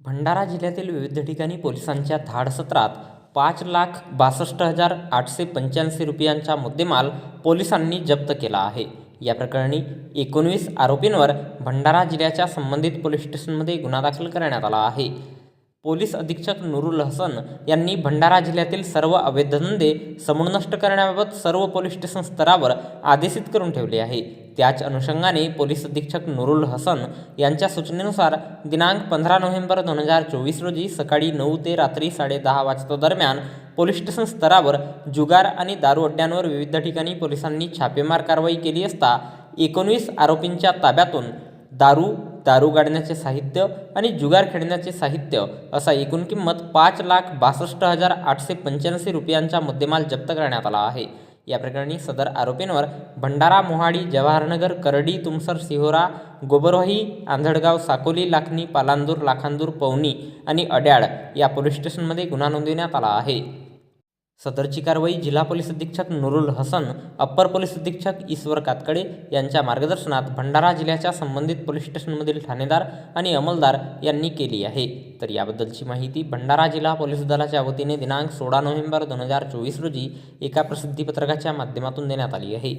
भंडारा जिल्ह्यातील विविध ठिकाणी पोलिसांच्या धाडसत्रात पाच लाख बासष्ट हजार आठशे पंच्याऐंशी रुपयांचा मुद्देमाल पोलिसांनी जप्त केला आहे. या प्रकरणी एकोणवीस आरोपींवर भंडारा जिल्ह्याच्या संबंधित पोलीस स्टेशनमध्ये गुन्हा दाखल करण्यात आला आहे. पोलीस अधीक्षक नुरुल हसन यांनी भंडारा जिल्ह्यातील सर्व अवैध धंदे समूळ नष्ट करण्याबाबत सर्व पोलीस स्टेशन स्तरावर आदेशित करून ठेवले आहे. त्याच अनुषंगाने पोलीस अधीक्षक नुरुल हसन यांच्या सूचनेनुसार दिनांक पंधरा नोव्हेंबर दोन हजार चोवीस रोजी सकाळी नऊ ते रात्री साडेदहा वाजता दरम्यान पोलीस स्टेशन स्तरावर जुगार आणि दारू अड्ड्यांवर विविध ठिकाणी पोलिसांनी छापेमार कारवाई केली असता एकोणवीस आरोपींच्या ताब्यातून दारू दारू गाडण्याचे साहित्य आणि जुगार खेळण्याचे साहित्य असा एकूण किंमत पाच लाख बासष्ट हजार आठशे पंच्याऐंशी रुपयांचा मुद्देमाल जप्त करण्यात आला आहे. या प्रकरणी सदर आरोपींवर भंडारा मोहाडी जवाहरनगर करडी तुमसर सिहोरा गोबरवाही आंधळगाव साकोली लाखनी पालांदूर लाखांदूर पवनी आणि अड्याळ या पोलीस स्टेशनमध्ये गुन्हा नोंदविण्यात आला आहे. सदरची कारवाई जिल्हा पोलीस अधीक्षक नुरुल हसन अप्पर पोलीस अधीक्षक ईश्वर कातकडे यांच्या मार्गदर्शनात भंडारा जिल्ह्याच्या संबंधित पोलीस स्टेशनमधील ठाणेदार आणि अंमलदार यांनी केली आहे. तर याबद्दलची माहिती भंडारा जिल्हा पोलीस दलाच्या वतीने दिनांक सोळा नोव्हेंबर दोन हजार चोवीस रोजी एका प्रसिद्धीपत्रकाच्या माध्यमातून देण्यात आली आहे.